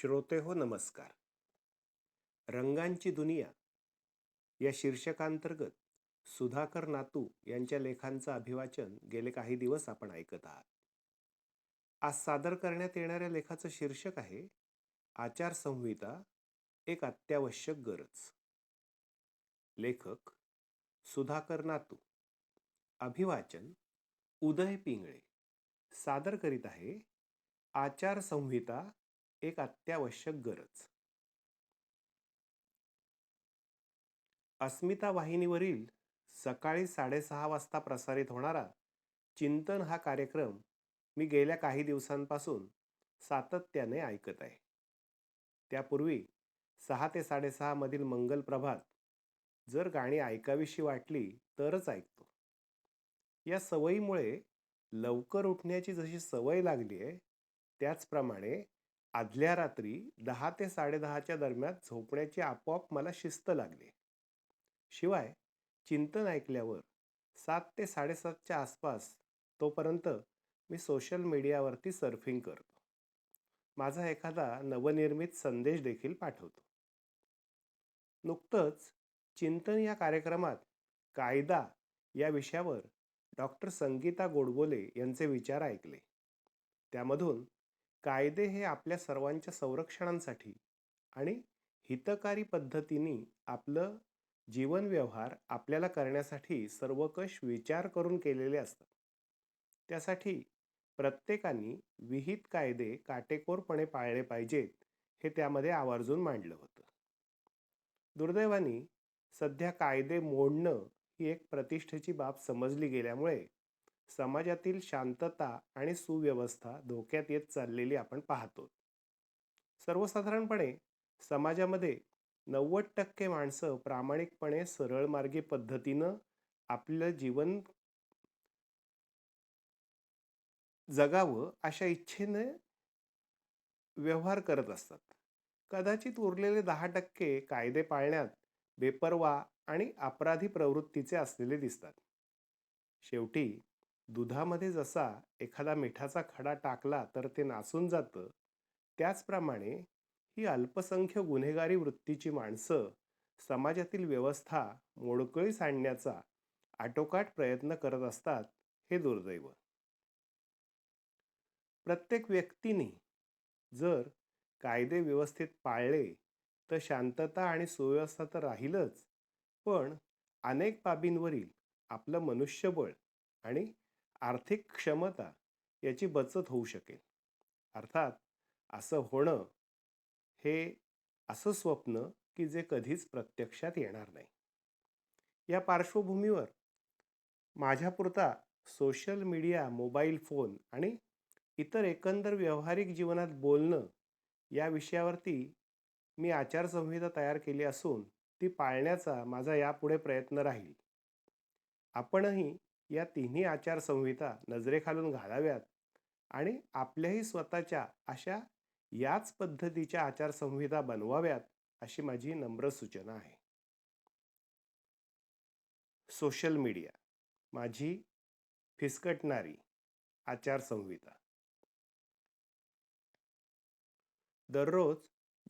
श्रोते हो नमस्कार. रंगांची दुनिया. या शीर्षकांतर्गत सुधाकर नातू यांच्या लेखांचं अभिवाचन गेले काही दिवस आपण ऐकत आहात. आज सादर करण्यात येणाऱ्या लेखाचं शीर्षक आहे आचारसंहिता एक अत्यावश्यक गरज. लेखक सुधाकर नातू. अभिवाचन उदय पिंगळे. सादर करीत आहे आचारसंहिता एक अत्यावश्यक गरज. अस्मिता वाहिनीवरील सकाळी साडेसहा वाजता प्रसारित होणारा चिंतन हा कार्यक्रम मी गेल्या काही दिवसांपासून सातत्याने ऐकत आहे. त्यापूर्वी सहा ते साडेसहा मधील मंगल प्रभात जर गाणी ऐकावीशी वाटली तरच ऐकतो. या सवयीमुळे लवकर उठण्याची जशी सवय लागली आहे त्याचप्रमाणे आदल्या रात्री दहा ते साडेदहाच्या दरम्यान झोपण्याची आपोआप मला शिस्त लागली. शिवाय चिंतन ऐकल्यावर सात ते साडेसातच्या आसपास तोपर्यंत मी सोशल मीडियावरती सर्फिंग करतो. माझा एखादा नवनिर्मित संदेश देखील पाठवतो. नुकतंच चिंतन या कार्यक्रमात कायदा या विषयावर डॉक्टर संगीता गोडबोले यांचे विचार ऐकले. त्यामधून कायदे हे आपल्या सर्वांच्या संरक्षणांसाठी आणि हितकारी पद्धतीने आपलं जीवन व्यवहार आपल्याला करण्यासाठी सर्वकष विचार करून केलेले असतात. त्यासाठी प्रत्येकाने विहित कायदे काटेकोरपणे पाळले पाहिजेत हे त्यामध्ये आवर्जून मांडलं होतं. दुर्दैवाने सध्या कायदे मोडणं ही एक प्रतिष्ठेची बाब समजली गेल्यामुळे समाजातील शांतता आणि सुव्यवस्था धोक्यात येत चाललेली आपण पाहतो. सर्वसाधारणपणे समाजामध्ये नव्वद टक्के माणसं प्रामाणिकपणे सरळ मार्गी पद्धतीनं आपलं जीवन जगावं अशा इच्छेने व्यवहार करत असतात. कदाचित उरलेले दहा टक्के कायदे पाळण्यात बेपरवा आणि अपराधी प्रवृत्तीचे असलेले दिसतात. शेवटी दुधामध्ये जसा एखादा मिठाचा खडा टाकला तर ते नासून जातं. त्याचप्रमाणे ही अल्पसंख्य गुन्हेगारी वृत्तीची माणसं समाजातील व्यवस्था मोडकळीस आणण्याचा आटोकाट प्रयत्न करत असतात हे दुर्दैव. प्रत्येक व्यक्तीने जर कायदे व्यवस्थित पाळले तर शांतता आणि सुव्यवस्था तर राहीलच पण अनेक बाबींवरील आपलं मनुष्यबळ आणि आर्थिक क्षमता याची बचत होऊ शकेल. अर्थात असं होणं हे असं स्वप्न की जे कधीच प्रत्यक्षात येणार नाही. या पार्श्वभूमीवर माझ्यापुरता सोशल मीडिया मोबाईल फोन आणि इतर एकंदर व्यावहारिक जीवनात बोलणं या विषयावरती मी आचारसंहिता तयार केली असून ती पाळण्याचा माझा यापुढे प्रयत्न राहील. आपणही या तिन्ही आचारसंहिता नजरेखालून घालाव्यात आणि आपल्याही स्वतःच्या अशा याच पद्धतीच्या आचारसंहिता बनवाव्यात अशी माझी नम्र सूचना आहे. सोशल मीडिया माझी फिसकटणारी आचारसंहिता. दररोज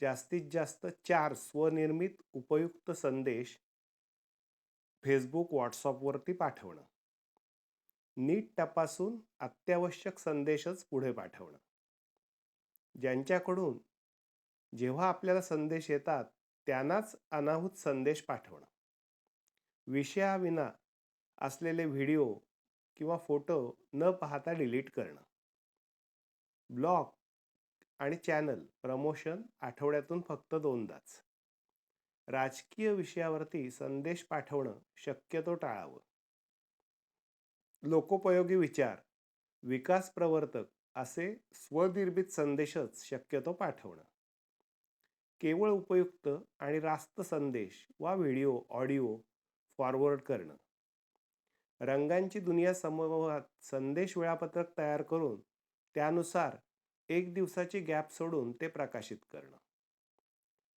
जास्तीत जास्त चार स्वनिर्मित उपयुक्त संदेश फेसबुक व्हॉट्सअपवरती पाठवणं. नीट तपासून अत्यावश्यक संदेशच पुढे पाठवणं. ज्यांच्याकडून जेव्हा आपल्याला संदेश येतात त्यांनाच अनाहूत संदेश पाठवणं. विषयाविना असलेले व्हिडिओ किंवा फोटो न पाहता डिलीट करणं. ब्लॉग आणि चॅनल प्रमोशन आठवड्यातून फक्त दोनदाच. राजकीय विषयावरती संदेश पाठवणं शक्यतो टाळावं. लोकोपयोगी विचार विकास प्रवर्तक असे स्वनिर्मित संदेशच शक्यतो पाठवणं. केवळ उपयुक्त आणि रास्त संदेश वा व्हिडिओ ऑडिओ फॉरवर्ड करणं. रंगांची दुनिया समूहात संदेश वेळापत्रक तयार करून त्यानुसार एक दिवसाची गॅप सोडून ते प्रकाशित करणं.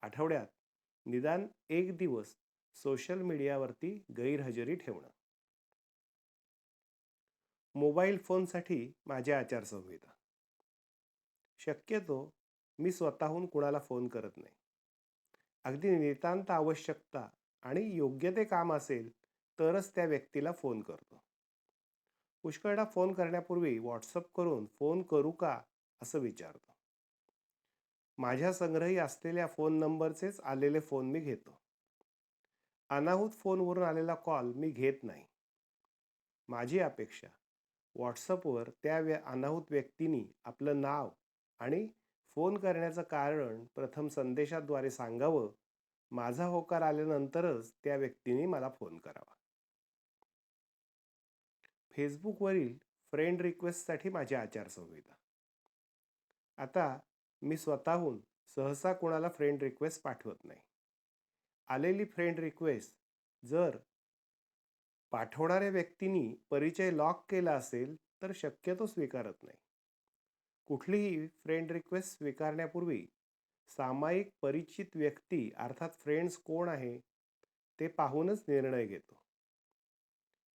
आठवड्यात निदान एक दिवस सोशल मीडियावरती गैरहजेरी ठेवणं. मोबाईल फोनसाठी माझ्या आचारसंहिता. शक्यतो मी स्वतःहून कुणाला फोन करत नाही. अगदी नितांत आवश्यकता आणि योग्य ते काम असेल तरच त्या व्यक्तीला फोन करतो. पुष्कळदा फोन करण्यापूर्वी व्हॉट्सअप करून फोन करू का? असं विचारतो. माझ्या संग्रही असलेल्या फोन नंबरचेच आलेले फोन मी घेतो. अनाहूत फोनवरून आलेला कॉल मी घेत नाही. माझी अपेक्षा व्हॉट्सअपवर त्या व्य अनाहूत व्यक्तीनी आपलं नाव आणि फोन करण्याचं कारण प्रथम संदेशाद्वारे सांगावं. माझा होकार आल्यानंतरच त्या व्यक्तीने मला फोन करावा. फेसबुकवरील फ्रेंड रिक्वेस्टसाठी माझी आचारसंहिता. आता मी स्वतःहून सहसा कोणाला फ्रेंड रिक्वेस्ट पाठवत नाही. आलेली फ्रेंड रिक्वेस्ट जर पाठवणाऱ्या व्यक्तींनी परिचय लॉक केला असेल तर शक्यतो स्वीकारत नाही. कुठलीही फ्रेंड रिक्वेस्ट स्वीकारण्यापूर्वी सामायिक परिचित व्यक्ती अर्थात फ्रेंड्स कोण आहे ते पाहूनच निर्णय घेतो.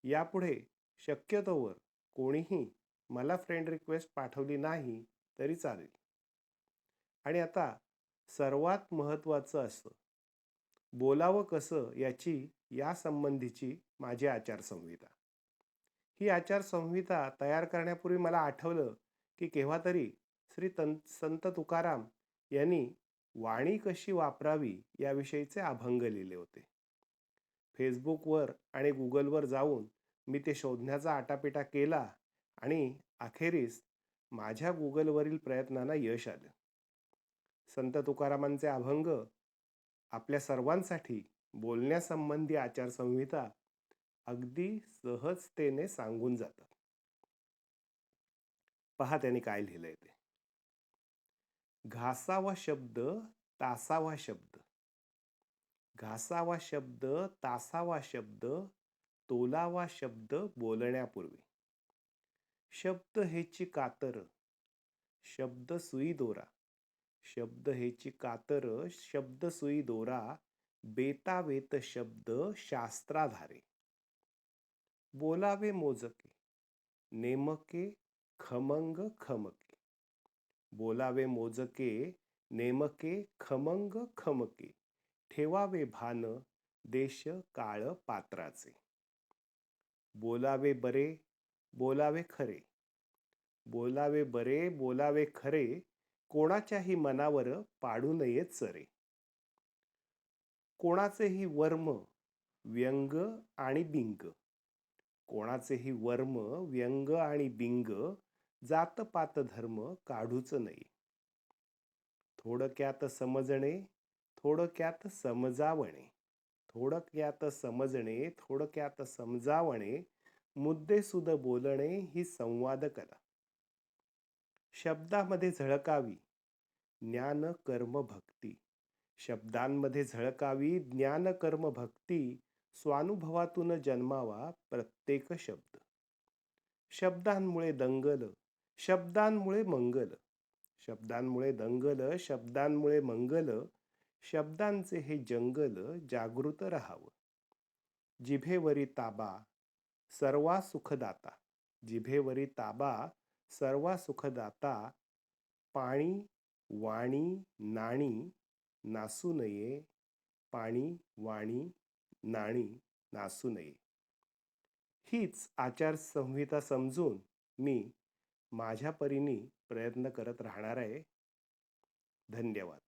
यापुढे शक्यतोवर कोणीही मला फ्रेंड रिक्वेस्ट पाठवली नाही तरी चालेल. आणि आता सर्वात महत्त्वाचं असं बोलावं कसं याची या संबंधीची माझी आचारसंहिता. ही आचारसंहिता तयार करण्यापूर्वी मला आठवलं की केव्हा तरी श्री तं संत तुकाराम यांनी वाणी कशी वापरावी याविषयीचे अभंग लिहिले होते. फेसबुकवर आणि गुगलवर जाऊन मी ते शोधण्याचा आटापिटा केला आणि अखेरीस माझ्या गुगलवरील प्रयत्नांना यश आलं. संत तुकारामांचे अभंग आपल्या सर्वांसाठी बोलण्यासंबंधी आचारसंहिता अगदी सहजतेने सांगून जातात. पहा त्यांनी काय लिहिलंय ते. घासावा शब्द तासावा शब्द. घासावा शब्द तासावा शब्द तोलावा शब्द बोलण्यापूर्वी. शब्द हेची कातर शब्द सुई दोरा शब्द हेची कातर शब्द सुई दोरा बेतावेत शब्द शास्त्राधारे. बोलावे मोजके नेमके खमंग खमके. बोलावे मोजके नेमके खमंग खमके. ठेवावे भान देश काळ पात्राचे. बोलावे बरे बोलावे खरे. बोलावे बरे बोलावे खरे कोणाच्याही मनावर पाडू नये चरे कोणाचेही वर्म व्यंग आणि बिंग. कोणाचेही वर्म व्यंग आणि बिंग जातपात धर्म काढूच नाही थोडक्यात समजणे थोडक्यात समजावणे. थोडक्यात समजणे थोडक्यात समजावणे. मुद्देसुद बोलणे ही संवाद कला. शब्दामध्ये झळकावी. ज्ञान कर्म भक्ती. शब्दांमध्ये झळकावी ज्ञान कर्म भक्ती स्वानुभवातून जन्मावा प्रत्येक शब्द. शब्दांमुळे दंगल शब्दांमुळे मंगल. शब्दांमुळे दंगल शब्दांमुळे मंगल. शब्दांचे हे जंगल जागृत राहावं. जिभेवरी ताबा सर्वा सुखदाता. जिभेवरी ताबा सर्वा सुखदाता. पाणी वाणी नाणी नासू नये पाणी वाणी नाणी नासू नये. हीच आचारसंहिता समजून मी माझ्या परीने प्रयत्न करत राहणार आहे. धन्यवाद.